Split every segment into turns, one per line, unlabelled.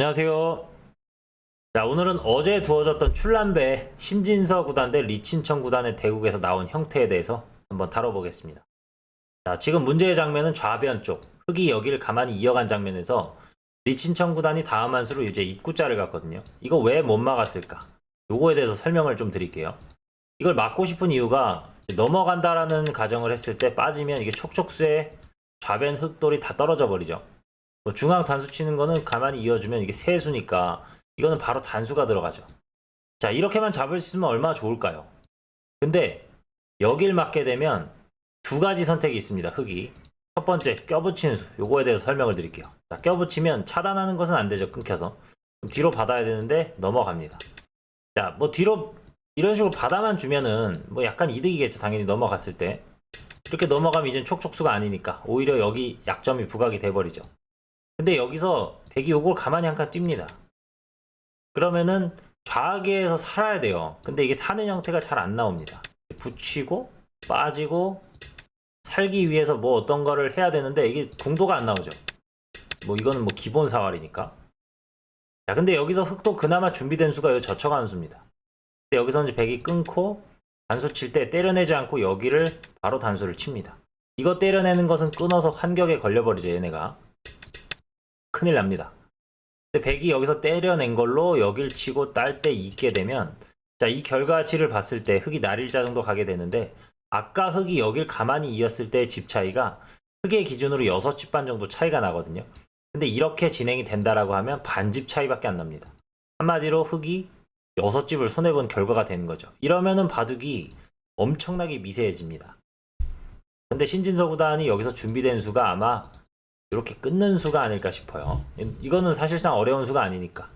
안녕하세요. 자, 오늘은 어제 두어졌던 출란배 신진서 구단 대 리친청 구단의 대국에서 나온 형태에 대해서 한번 다뤄보겠습니다. 자, 지금 문제의 장면은 좌변 쪽, 흑이 여기를 가만히 이어간 장면에서 리친청 구단이 다음 한 수로 이제 입구자를 갔거든요. 이거 왜 못 막았을까? 요거에 대해서 설명을 좀 드릴게요. 이걸 막고 싶은 이유가 넘어간다라는 가정을 했을 때 빠지면 이게 촉촉수에 좌변 흑돌이 다 떨어져 버리죠. 뭐 중앙 단수 치는 거는 가만히 이어주면 이게 세수니까 이거는 바로 단수가 들어가죠. 자, 이렇게만 잡을 수 있으면 얼마나 좋을까요? 근데 여길 맞게 되면 두 가지 선택이 있습니다. 흑이. 첫 번째, 껴붙이는 수. 요거에 대해서 설명을 드릴게요. 자, 껴붙이면 차단하는 것은 안 되죠. 끊겨서. 뒤로 받아야 되는데 넘어갑니다. 자, 뭐 뒤로 이런 식으로 받아만 주면은 뭐 약간 이득이겠죠. 당연히 넘어갔을 때. 이렇게 넘어가면 이젠 촉촉수가 아니니까 오히려 여기 약점이 부각이 돼버리죠. 근데 여기서 백이 요걸 가만히 한 칸 뜁니다. 그러면은 좌계에서 살아야 돼요. 근데 이게 사는 형태가 잘 안 나옵니다. 붙이고 빠지고 살기 위해서 뭐 어떤 거를 해야 되는데 이게 궁도가 안 나오죠. 뭐 이거는 뭐 기본 사활이니까. 자, 근데 여기서 흑도 그나마 준비된 수가 요 젖혀가는 수입니다. 근데 여기서 이제 백이 끊고 단수 칠 때 때려내지 않고 여기를 바로 단수를 칩니다. 이거 때려내는 것은 끊어서 환격에 걸려버리죠, 얘네가. 큰일 납니다. 백이 여기서 때려낸 걸로 여길 치고 딸때 있게 되면 자, 이 결과치를 봤을 때 흑이 날일자 정도 가게 되는데 아까 흑이 여길 가만히 이었을 때의 집 차이가 흑의 기준으로 6집 반 정도 차이가 나거든요. 근데 이렇게 진행이 된다라고 하면 반집 차이밖에 안 납니다. 한마디로 흑이 6집을 손해본 결과가 되는 거죠. 이러면은 바둑이 엄청나게 미세해집니다. 근데 신진서 구단이 여기서 준비된 수가 아마 이렇게 끊는 수가 아닐까 싶어요. 이거는 사실상 어려운 수가 아니니까.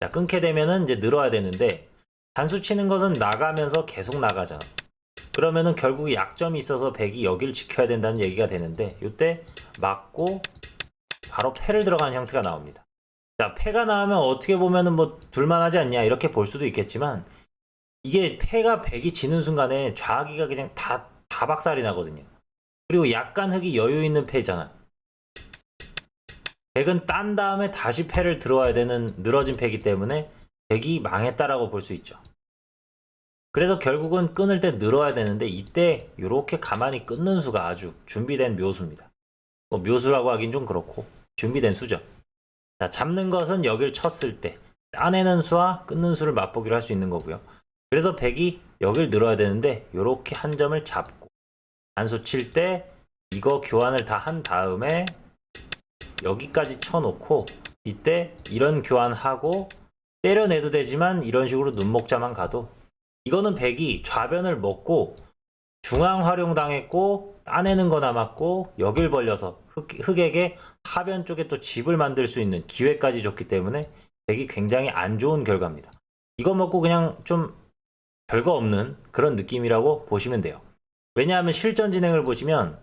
자, 끊게 되면은 이제 늘어야 되는데 단수 치는 것은 나가면서 계속 나가잖아. 그러면은 결국 약점이 있어서 백이 여길 지켜야 된다는 얘기가 되는데 이때 맞고 바로 패를 들어가는 형태가 나옵니다. 자, 패가 나오면 어떻게 보면은 뭐 둘만하지 않냐 이렇게 볼 수도 있겠지만 이게 패가 백이 지는 순간에 좌기가 그냥 다, 다 박살이 나거든요. 그리고 약간 흑이 여유 있는 패잖아. 백은 딴 다음에 다시 패를 들어와야 되는 늘어진 패이기 때문에 백이 망했다라고 볼 수 있죠. 그래서 결국은 끊을 때 늘어야 되는데 이때 이렇게 가만히 끊는 수가 아주 준비된 묘수입니다. 뭐 묘수라고 하긴 좀 그렇고 준비된 수죠. 자, 잡는 것은 여길 쳤을 때 따내는 수와 끊는 수를 맛보기로 할 수 있는 거고요. 그래서 백이 여길 늘어야 되는데 이렇게 한 점을 잡고 단수 칠 때 이거 교환을 다 한 다음에 여기까지 쳐놓고 이때 이런 교환하고 때려내도 되지만 이런 식으로 눈목자만 가도 이거는 백이 좌변을 먹고 중앙 활용당했고 따내는 거 남았고 여길 벌려서 흑, 흑에게 하변 쪽에 또 집을 만들 수 있는 기회까지 줬기 때문에 백이 굉장히 안 좋은 결과입니다. 이거 먹고 그냥 좀 별거 없는 그런 느낌이라고 보시면 돼요. 왜냐하면 실전 진행을 보시면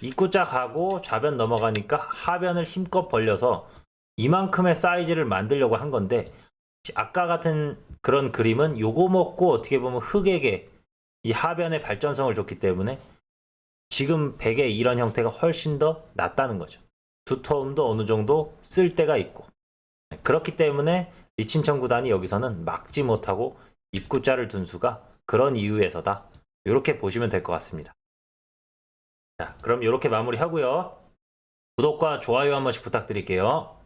입구자 가고 좌변 넘어가니까 하변을 힘껏 벌려서 이만큼의 사이즈를 만들려고 한 건데 아까 같은 그런 그림은 요거 먹고 어떻게 보면 흑에게 이 하변의 발전성을 줬기 때문에 지금 백의 이런 형태가 훨씬 더 낫다는 거죠. 두터움도 어느 정도 쓸 때가 있고 그렇기 때문에 리친청 구단이 여기서는 막지 못하고 입구자를 둔 수가 그런 이유에서다. 이렇게 보시면 될 것 같습니다. 자, 그럼 이렇게 마무리하고요. 구독과 좋아요 한 번씩 부탁드릴게요.